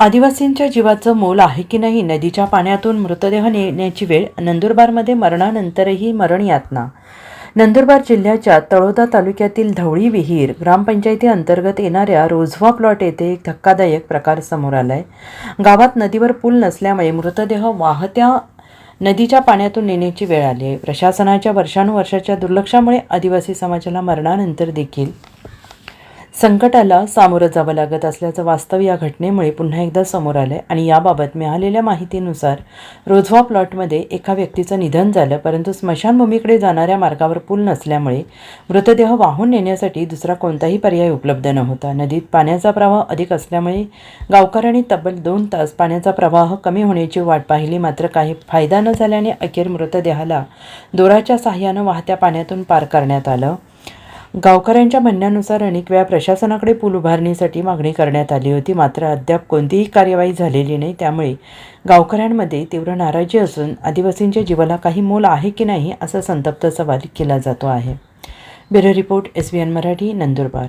आदिवासींच्या जीवाचं मोल आहे की नाही नदीच्या पाण्यातून मृतदेह नेण्याची वेळ नंदुरबारमध्ये मरणानंतरही मरण यातना. नंदुरबार जिल्ह्याच्या तळोदा तालुक्यातील धवळी विहीर ग्रामपंचायती अंतर्गत येणाऱ्या रोझवा प्लॉट येथे एक धक्कादायक प्रकार समोर आलाय. गावात नदीवर पूल नसल्यामुळे मृतदेह वाहत्या नदीच्या पाण्यातून नेण्याची वेळ आली आहे प्रशासनाच्या वर्षानुवर्षाच्या दुर्लक्षामुळे आदिवासी समाजाला मरणानंतर देखील संकटाला सामोरं जावं लागत असल्याचं वास्तव या घटनेमुळे पुन्हा एकदा समोर आलंय. आणि याबाबत मिळालेल्या माहितीनुसार रोझवा प्लॉटमध्ये एका व्यक्तीचं निधन झालं परंतु स्मशानभूमीकडे जाणाऱ्या मार्गावर पूल नसल्यामुळे मृतदेह वाहून नेण्यासाठी दुसरा कोणताही पर्याय उपलब्ध नव्हता. नदीत पाण्याचा प्रवाह अधिक असल्यामुळे गावकऱ्यांनी तब्बल दोन तास पाण्याचा प्रवाह कमी होण्याची वाट पाहिली. मात्र काही फायदा न झाल्याने अखेर मृतदेहाला दोराच्या साह्यानं वाहत्या पाण्यातून पार करण्यात आलं. गावकऱ्यांच्या म्हणण्यानुसार अनेक वेळा प्रशासनाकडे पूल उभारणीसाठी मागणी करण्यात आली होती. मात्र अद्याप कोणतीही कार्यवाही झालेली नाही. त्यामुळे गावकऱ्यांमध्ये तीव्र नाराजी असून आदिवासींच्या जीवाला काही मोल आहे की नाही असा संतप्त सवाल केला जातो आहे. Bureau report S B N Marathi Nandurbar.